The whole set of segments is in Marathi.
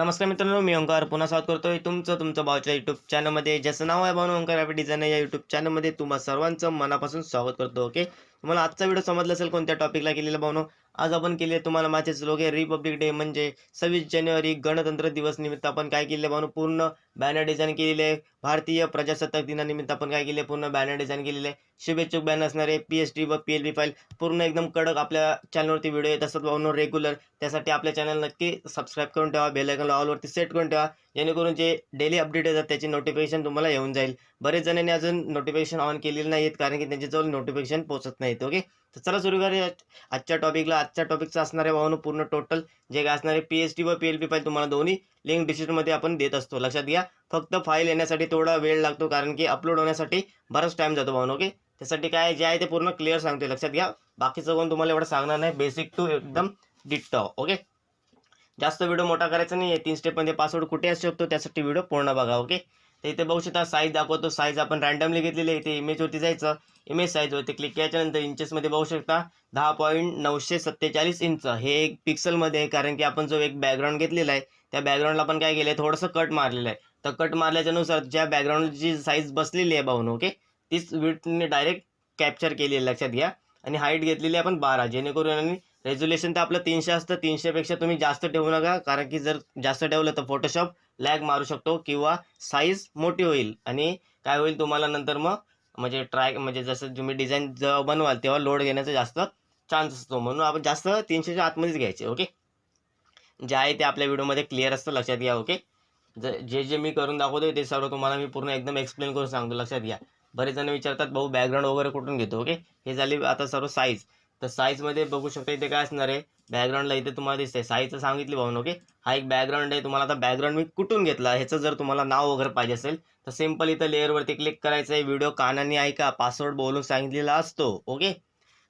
नमस्कार मित्रांनो मी ओंकार पुन्हा स्वागत करतोय तुमचं तुमचं भाऊच्या युट्यूब चॅनलमध्ये ज्याचं नाव आहे भाऊ ओंकार डिझाईन या युट्यूब चॅनलमध्ये तुम्हा सर्वांचं मनापासून स्वागत करतो ओके तुम्हाला आजचा व्हिडिओ समजला असेल कोणत्या टॉपिकला केलेला भाऊनो आज आपण केले तुम्हाला माझेच लोक रिपब्लिक डे म्हणजे सव्वीस जानेवारी गणतंत्र दिवस निमित्त आपण काय केले भावनो? पूर्ण बॅनर डिझाईन केलेले आहे. भारतीय प्रजासत्ताक दिनानिमित्त आपण काय केले पूर्ण बॅनर डिझाईन केलेले आहे. शुभेच्छुक बॅनर असणारे पी एच डी व पी एल बी फाईल पूर्ण एकदम कडक आपल्या चॅनलवरती व्हिडिओ येत असतात भावनो रेग्युलर त्यासाठी आपल्या चॅनल नक्की सबस्क्राईब करून ठेवा. बेलायकन ऑलवरती सेट करून ठेवा. जेणेकरून जे डेली अपडेट येतात त्याची नोटिफिकेशन तुम्हाला येऊन जाईल. बरेच जणांनी अजून नोटिफिकेशन ऑन केलेलं नाही आहेत कारण की त्यांच्याजवळ नोटिफिकेशन पोहोचत नाहीत ओके तर चला सुरू करूया आजच्या टॉपिकला आजच्या टॉपिकचा असणाऱ्या आहे पूर्ण टोटल जे काय असणारे पी एच डी व पी एल पी फाईल तुम्हाला दोन्ही लिंक डिस्क्रिप्शनमध्ये आपण देत असतो. लक्षात घ्या फक्त फाईल येण्यासाठी थोडा वेळ लागतो कारण की अपलोड होण्यासाठी बराच टाईम जातो भावनो ओके त्यासाठी काय जे आहे ते पूर्ण क्लिअर सांगतो लक्षात घ्या बाकीचं कोण तुम्हाला एवढं सांगणार नाही. बेसिक टू एकदम डिट्टॉ ओके जास्त व्हिडिओ मोठा करायचा नाही आहे तीन स्टेपमध्ये पासवर्ड कुठे असू शकतो त्यासाठी व्हिडिओ पूर्ण बघा ओके तर इथे बघू शकता साईज दाखवतो. साईज आपण रँडमली घेतलेली आहे. इथे इमेजवरती जायचं. इमेज साईजवरती क्लिक केल्याच्यानंतर इंचेसमध्ये बघू शकता दहा पॉईंट नऊशे सत्तेचाळीस इंच हे एक पिक्सलमध्ये आहे कारण की आपण जो एक बॅकग्राऊंड घेतलेला आहे त्या बॅकग्राऊंडला पण काय केलं आहे थोडंसं कट मारलेलं आहे. तर कट मारल्याच्यानुसार ज्या बॅकग्राऊंडची साईज बसलेली आहे भाऊन ओके तीच विडने डायरेक्ट कॅप्चर केली आहे लक्षात घ्या. आणि हाईट घेतलेली आहे आपण बारा जेणेकरून आणि रेझोल्युशन तर आपलं तीनशे असतं. तीनशेपेक्षा तुम्ही जास्त ठेवू नका. कारण की जर जास्त ठेवलं तर फोटोशॉप लॅग मारू शकतो किंवा साईज मोठी होईल. आणि काय होईल तुम्हाला नंतर मग म्हणजे ट्राय म्हणजे जसं तुम्ही डिझाईन जेव्हा बनवाल तेव्हा लोड घेण्याचा जास्त चान्स असतो. म्हणून आपण जास्त तीनशेच्या आतमध्येच घ्यायचे ओके जे आहे ते आपल्या व्हिडिओमध्ये क्लिअर असतं. लक्षात घ्या ओके जे जे मी करून दाखवतोय ते सर्व तुम्हाला मी पूर्ण एकदम एक्सप्लेन करून सांगतो. लक्षात घ्या. बरेच जण विचारतात भाऊ बॅकग्राऊंड वगैरे कुठून घेतो? ओके हे झाली आता सर्व साईज तर साईजमध्ये बघू शकता इथे काय असणार आहे? बॅकग्राऊंडला इथे तुम्हाला दिसतंय. साईजचं सांगितली भाऊन ओके हा एक बॅकग्राऊंड आहे. तुम्हाला आता बॅकग्राऊंड मी कुठून घेतला? ह्याचं जर तुम्हाला नाव वगैरे पाहिजे असेल तर सिंपल इथं लेअरवरती क्लिक करायचं आहे व्हिडिओ कानाने ऐका पासवर्ड बोलून सांगितलेला असतो ओके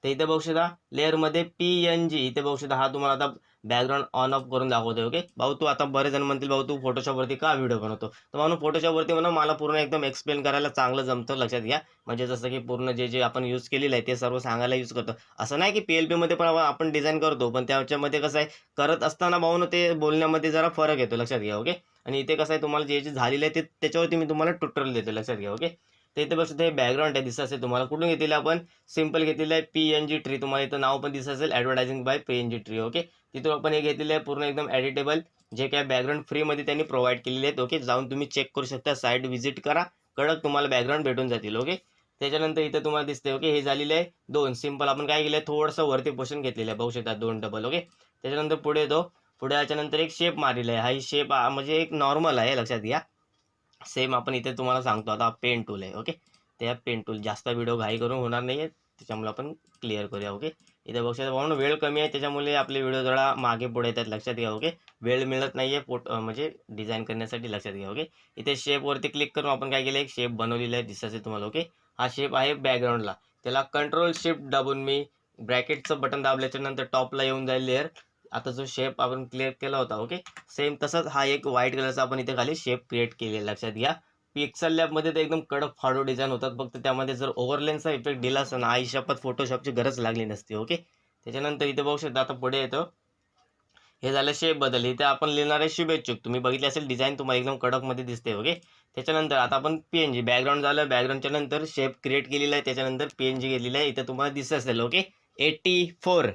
तर इथे बघू शकता लेअरमध्ये पी एन जी इथे बघू शकता हा तुम्हाला आता बॅकग्राऊंड ऑन ऑफ करून दाखवतोय ओके भाऊ तू आता बरेच जण म्हणतील भाऊ तू फोटोशॉपवरती का व्हिडिओ बनवतो? तर म्हणून फोटोशॉपवरती म्हणून मला पूर्ण एकदम एक्सप्लेन करायला चांगलं जमतं लक्षात घ्या. म्हणजे जसं की पूर्ण जे जे आपण यूज केलेलं आहे ते सर्व सांगायला यूज करतो. असं नाही की पी एल पीमध्ये पण आपण- डिझाईन करतो पण त्याच्यामध्ये कसं आहे करत असताना भाऊन ते बोलण्यामध्ये जरा फरक येतो लक्षात घ्या ओके आणि इथे कसं आहे तुम्हाला जे जे झालेलं आहे ते त्याच्यावरती मी तुम्हाला ट्युटोरियल देतो लक्षात घ्या ओके तर इथे बघू हे बॅकग्राऊंड आहे दिसत असेल तुम्हाला. कुठून घेतलेलं आपण? सिंपल घेतलेलं आहे पी एन जी ट्री तुम्हाला इथं नाव पण दिसत असेल advertising by P N G tree okay तिथून आपण हे घेतलेलं आहे पूर्ण एकदम एडिटेबल जे काय बॅकग्राऊंड फ्रीमध्ये त्यांनी प्रोव्हाइड केलेले आहेत ओके जाऊन तुम्ही चेक करू शकता साईट व्हिजिट करा. कडक तुम्हाला बॅकग्राऊंड भेटून जातील ओके त्याच्यानंतर इथं तुम्हाला दिसते ओके हे झालेलं आहे दोन. सिंपल आपण काय केलं आहे थोडंसं वरती पोर्शन घेतलेलं आहे बघू शकता दोन डबल ओके त्याच्यानंतर पुढे येतो. पुढे याच्यानंतर एक शेप मारलेला आहे. हा शेप म्हणजे एक नॉर्मल आहे लक्षात घ्या. सेम आपण इथे तुम्हाला सांगतो. आता पेन टूल आहे ओके त्या पेन टूल जास्त व्हिडिओ घाई करून होणार नाही आहे त्याच्यामुळे आपण क्लिअर करूया ओके इथे बघू शकता म्हणून वेळ कमी आहे. त्याच्यामुळे आपले व्हिडिओ जरा मागे पुढे येतात लक्षात घ्या ओके वेळ मिळत नाही आहे फोटो म्हणजे डिझाईन करण्यासाठी लक्षात घ्या ओके इथे शेपवरती क्लिक करून आपण काय केलं एक शेप बनवलेला आहे दिसत तुम्हाला ओके हा शेप आहे बॅकग्राऊंडला त्याला कंट्रोल शिफ्ट दाबून मी ब्रॅकेटचं बटन दाबल्याच्या नंतर टॉपला येऊन जाईल लेअर आता जो शेप आपण क्लिअर केला होता ओके सेम तसंच हा एक व्हाईट कलरचा आपण इथे खाली शेप क्रिएट केलेला लक्षात घ्या. पिक्सल लॅबमध्ये तर एकदम कडक फाडो डिझाईन होतात फक्त त्यामध्ये जर ओव्हरलेनचा इफेक्ट दिला असता ना आई शपथ फोटोशॉपची गरज लागली नसती ओके त्याच्यानंतर इथे बघू शकता आता पुढे येतो. हे झालं शेप बदल. इथे आपण लिहिणार आहे शुभेच्छुक. तुम्ही बघितले असेल डिझाईन तुम्हाला एकदम कडकमध्ये दिसते ओके त्याच्यानंतर आता आपण पी एन जी बॅकग्राऊंड झालं. बॅकग्राऊंडच्या नंतर शेप क्रिएट केलेला आहे. त्याच्यानंतर पी एन जी घेतलेला आहे. इथे तुम्हाला दिसत असेल ओके एटी फोर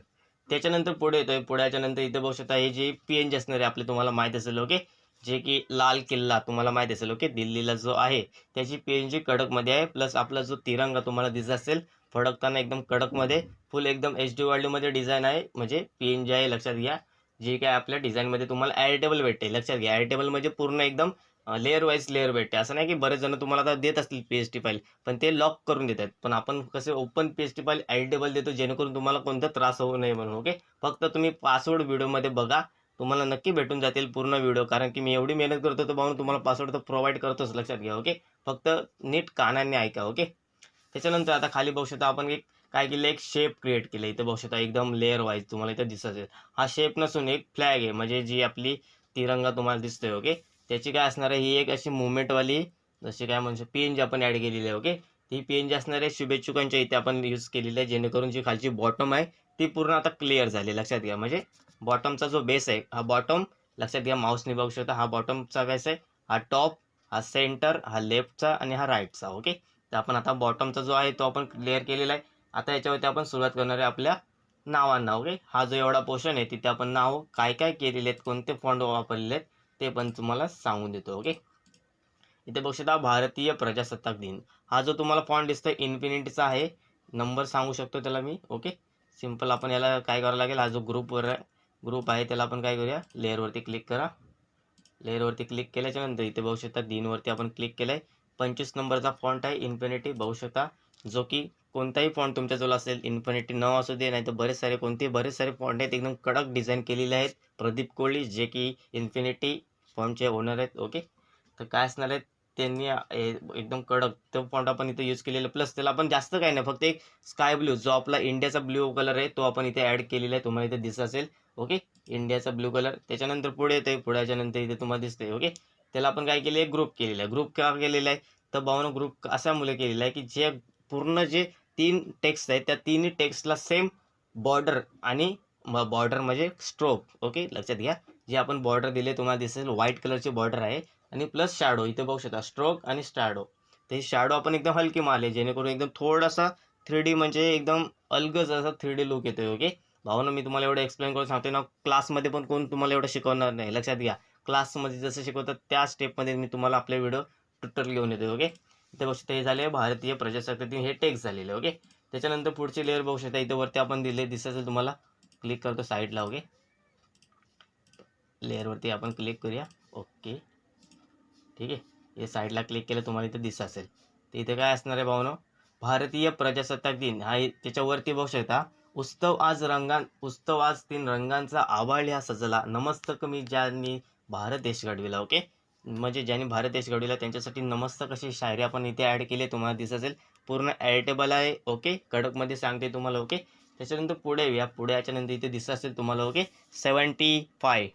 त्याच्यानंतर पुढे येतोय. पुढ्याच्या नंतर इथे बघू शकता हे जे पी एन जी असणार आहे आपले तुम्हाला माहीत असेल ओके जे की लाल किल्ला तुम्हाला माहीत असेल ओके दिल्लीला जो आहे त्याची पी एन जी कडकमध्ये आहे. प्लस आपला जो तिरंगा तुम्हाला दिसत असेल फडकताना एकदम कडकमध्ये फुल एकदम एच डी वर्ल्डमध्ये डिझाईन आहे. म्हणजे पी एन जी आहे लक्षात घ्या. जे काय आपल्या डिझाईनमध्ये तुम्हाला ॲरिटेबल भेटते लक्षात घ्या. ॲरिटेबल म्हणजे पूर्ण एकदम लेअर वाईज लेअर भेटते. असं नाही की बरेच जण तुम्हाला आता देत असतील पी एच टी फाईल पण ते लॉक करून देतात. पण आपण कसे open P H T file editable देतो जेणेकरून तुम्हाला कोणता त्रास होऊ नये म्हणून ओके फक्त तुम्ही पासवर्ड व्हिडिओमध्ये बघा. तुम्हाला नक्की भेटून जातील पूर्ण व्हिडिओ कारण की मी एवढी मेहनत करतो तर म्हणून तुम्हाला पासवर्ड तर प्रोव्हाइड करतोच लक्षात घ्या ओके फक्त नीट कानाने ऐका ओके त्याच्यानंतर आता खाली बघू शकता आपण एक काय केलं एक शेप क्रिएट केलं इथं बघू शकता एकदम लेअर वाईज तुम्हाला इथं दिसत असेल हा शेप नसून एक फ्लॅग आहे म्हणजे जी आपली तिरंगा तुम्हाला दिसतोय ओके त्याची काय असणार आहे ही एक अशी मुवमेंटवाली जशी काय म्हणजे पी एन जी आपण ॲड केलेली आहे ओके ती पी एन जी असणार आहे शुभेच्छुकांच्या इथे आपण यूज केलेली आहे जेणेकरून जी खालची बॉटम आहे ती पूर्ण आता क्लिअर झाली. लक्षात घ्या म्हणजे बॉटमचा जो बेस आहे हा बॉटम लक्षात घ्या माऊसने बघू शकता हा बॉटमचा व्यास आहे हा टॉप हा सेंटर हा लेफ्टचा आणि हा राईटचा ओके तर आपण आता बॉटमचा जो आहे तो आपण क्लिअर केलेला आहे. आता याच्यावरती आपण सुरुवात करणार आहे आपल्या नावांना ओके हा जो एवढा पोर्शन आहे तिथे आपण नाव काय काय केलेले आहेत कोणते फॉन्ट वापरलेले आहेत ते पण तुम्हाला सांगून देतो ओके इथे बघू शकता भारतीय प्रजासत्ताक दिन. हा जो तुम्हाला पॉईंट दिसतोय इन्फिनिटीचा आहे. नंबर सांगू शकतो त्याला मी ओके सिंपल आपण याला काय करावं लागेल हा जो ग्रुपवर ग्रुप आहे त्याला आपण काय करूया? लेअरवरती क्लिक करा. लेअरवरती क्लिक केल्याच्यानंतर इथे बघू शकता दिनवरती आपण क्लिक केलं आहे पंचवीस नंबरचा फॉन्ट आहे इन्फिनिटी बघू शकता जो की कोणताही फॉन्ट तुमच्याजवळ असेल इन्फिनिटी नऊ असू दे नाही तर बरेच सारे कोणते बरेच सारे फॉन्ट आहेत एकदम कडक डिझाईन केलेले आहेत. प्रदीप कोळी जे की इन्फिनिटी फॉन्टचे ओनर आहेत ओके तर काय असणार आहेत? त्यांनी एकदम कडक तो फॉन्ट आपण इथे यूज केलेला प्लस त्याला आपण जास्त काही नाही फक्त एक स्काय ब्ल्यू जो आपला इंडियाचा ब्ल्यू कलर आहे तो आपण इथे ॲड केलेला आहे तुम्हाला इथे दिसत असेल ओके इंडियाचा ब्ल्यू कलर त्याच्यानंतर पुढे येते पुढ्याच्या नंतर इथे तुम्हाला दिसते ओके त्याला आपण काय केले ग्रुप केलेला आहे. ग्रुप का केलेला आहे? तर भावना ग्रुप अशामुळे केलेला आहे की जे पूर्ण जे तीन टेक्स्ट आहेत. त्या तिन्ही टेक्स्टला सेम बॉर्डर आणि बॉर्डर म्हणजे स्ट्रोक ओके लक्षात घ्या. जे आपण बॉर्डर दिले तुम्हाला दिसेल व्हाईट कलरची बॉर्डर आहे. आणि प्लस शॅडो इथे बघू शकता स्ट्रोक आणि शॅडो ते शॅडो आपण एकदम हलकी मारले जेणेकरून एकदम थोडासा थ्री डी म्हणजे एकदम अलगच असा थ्री डी लुक येतोय ओके भावना मी तुम्हाला एवढं एक्सप्लेन करून सांगते ना क्लासमध्ये पण कोण तुम्हाला एवढं शिकवणार नाही. लक्षात घ्या. क्लासमध्ये जसं शिकवतात त्या स्टेपमध्ये मी तुम्हाला आपले व्हिडिओ ट्युटर घेऊन येतो ओके इथे बघू शकता हे झाले भारतीय प्रजासत्ताक दिन हे टेक्स्ट झालेले ओके? त्याच्यानंतर पुढचे लेअर बघू शकता. इथे वरती आपण दिले दिसत असेल तुम्हाला. क्लिक करतो साईडला ओके? लेअरवरती आपण क्लिक करूया. ओके. ठीक आहे? हे साईडला क्लिक केलं तुम्हाला इथे दिसत असेल. तर इथे काय असणार आहे भावनो? भारतीय प्रजासत्ताक दिन. हा त्याच्यावरती बघू शकता. उत्सव आज रंगां उत्सव आज तीन रंगांचा आवाळ ह्या सजला. नमस्तक मी ज्यांनी भारत देश घडविला ओके? म्हणजे ज्यांनी भारत देश घडविला त्यांच्यासाठी नमस्तक अशी शायरी आपण इथे ॲड केली तुम्हाला दिसत असेल. पूर्ण ॲडिटेबल आहे ओके कडकमध्ये सांगते तुम्हाला ओके त्याच्यानंतर पुढे या पुढे याच्यानंतर इथे दिसत असेल तुम्हाला ओके सेवन्टी फाय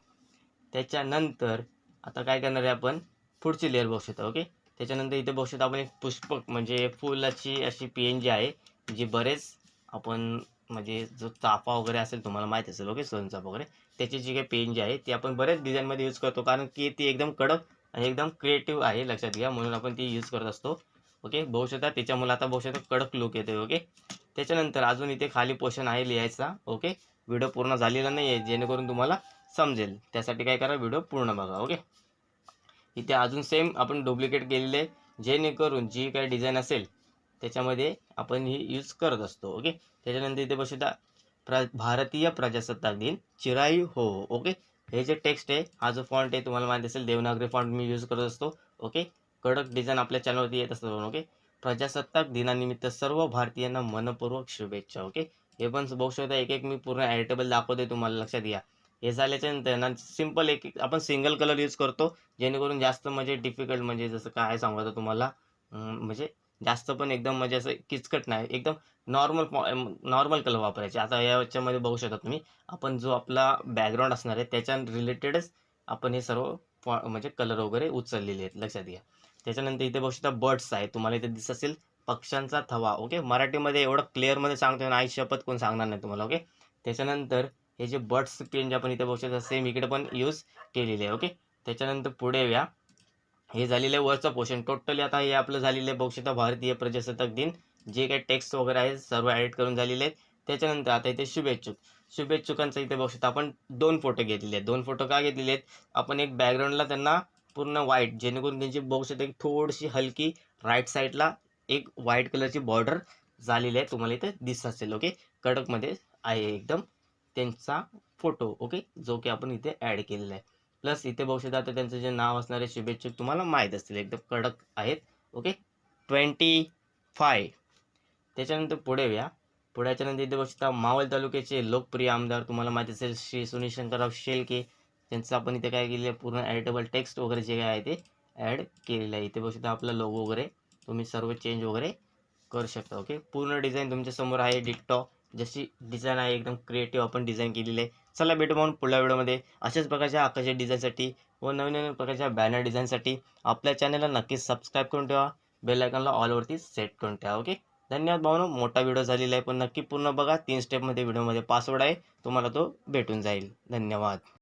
त्याच्यानंतर आता काय करणार आहे आपण? पुढची लेअर बघू शकता ओके त्याच्यानंतर इथे बघू शकता आपण एक पुष्पक म्हणजे फुलाची अशी पेन एन जी आहे जी बरेच आपण म्हणजे जो चाफा वगैरे असेल तुम्हाला माहीत असेल ओके सोनचाफा वगैरे. त्याची जी काही पेन जी आहे ती आपण बरेच डिझाईनमध्ये यूज करतो कारण की ती एकदम कडक आणि एकदम क्रिएटिव्ह आहे लक्षात घ्या. म्हणून आपण ती यूज करत असतो. ओके बघू त्याच्यामुळे आता बघू कडक लुक येते ओके त्याच्यानंतर अजून इथे खाली पोर्शन आहे लिहायचा ओके व्हिडिओ पूर्ण झालेला नाही आहे जेणेकरून तुम्हाला समजेल. त्यासाठी काय करा व्हिडिओ पूर्ण बघा ओके इथे अजून सेम आपण डुप्लिकेट केलेले जेणेकरून जी काही डिझाईन असेल त्याच्यामध्ये आपण ही यूज करत असतो ओके त्याच्यानंतर इथे बसुद्धा प्र भारतीय प्रजासत्ताक दिन चिराई हो ओके हे जे टेक्स्ट आहे हा जो फॉन्ट आहे तुम्हाला माहिती असेल देवनागरी फॉन्ट मी यूज करत असतो ओके कडक डिझाईन आपल्या चॅनलवरती येत असतो ओके प्रजासत्ताक दिनानिमित्त सर्व भारतीयांना मनपूर्वक शुभेच्छा ओके हे पण बघू शकता एक एक मी पूर्ण ॲडिटेबल दाखवते तुम्हाला लक्षात घ्या. हे झाल्याच्यानंतर ना सिंपल एक एक आपण सिंगल कलर यूज करतो जेणेकरून जास्त म्हणजे डिफिकल्ट म्हणजे जसं काय सांगू आता तुम्हाला म्हणजे जास्त पण एकदम म्हणजे असं किचकट नाही. एकदम नॉर्मल नॉर्मल कलर वापरायचे. आता याच्यामध्ये बघू शकता तुम्ही आपण जो आपला बॅकग्राऊंड असणार आहे त्याच्या रिलेटेडच आपण हे सर्व म्हणजे कलर वगैरे उचललेले आहेत. लक्षात घ्या. त्याच्यानंतर इथे बघू शकता बर्ड्स आहे. तुम्हाला इथे दिसत असेल पक्ष्यांचा थवा ओके मराठीमध्ये एवढं क्लिअरमध्ये सांगतो ना आई शपथ कोण सांगणार नाही तुम्हाला ओके त्याच्यानंतर हे जे बर्ड्स पेन जे आपण इथे बघू शकता सेम इकडे पण यूज केलेले आहे ओके त्याच्यानंतर पुढे या. हे झालेलं आहे वरचं पोर्शन टोटली आता हे आपलं झालेलं आहे बघू शकता भारतीय प्रजासत्ताक दिन. जे काही टेक्स्ट वगैरे आहे सर्व ॲडिट करून झालेले आहेत. त्याच्यानंतर आता इथे शुभेच्छुक. शुभेच्छुकांचं इथे बघू शकता आपण दोन फोटो घेतलेले आहेत. दोन फोटो का घेतलेले आहेत? आपण एक बॅकग्राऊंडला त्यांना पूर्ण व्हाईट जेणेकरून त्यांची बघू शकता की थोडीशी हलकी राईट साईडला एक व्हाईट कलरची बॉर्डर झालेली आहे. तुम्हाला इथे दिसत असेल ओके कडकमध्ये आहे एकदम त्यांचा फोटो ओके जो की आपण इथे ॲड केलेला आहे. प्लस इथे बघू शकता आता त्यांचं जे नाव असणारे शुभेच्छक तुम्हाला माहीत असतील एकदम कडक आहेत. ओके ट्वेंटी फाय त्याच्यानंतर पुढे या पुढे इथे बघू शकता मावळ तालुक्याचे लोकप्रिय आमदार तुम्हाला माहिती असेल श्री सुनील शंकरराव शेलके. त्यांचं आपण इथे काय केलेलं पूर्ण ॲडिटेबल टेक्स्ट वगैरे जे काय आहे ते ॲड केलेलं आहे. इथे बघू शकता आपला लोगो वगैरे. तुम्ही सर्व चेंज वगैरे करू शकता. ओके पूर्ण डिझाईन तुमच्यासमोर आहे. डिकटॉक जशी डिझाईन आहे एकदम क्रिएटिव्ह आपण डिझाईन केलेली आहे. चला भेटू म्हणून पुढल्या व्हिडिओमध्ये. अशाच प्रकारच्या आकर्षक डिझाईनसाठी व नवीन नवीन प्रकारच्या बॅनर डिझाईनसाठी आपल्या चॅनलला नक्कीच सबस्क्राईब करून ठेवा. बेल आयकॉनला ऑलवरती सेट करून ठेवा ओके धन्यवाद भावनो. मोठा व्हिडिओ झालेला आहे पण नक्की पूर्ण बघा. तीन स्टेपमध्ये व्हिडिओमध्ये पासवर्ड आहे. तुम्हाला तो भेटून जाईल. धन्यवाद.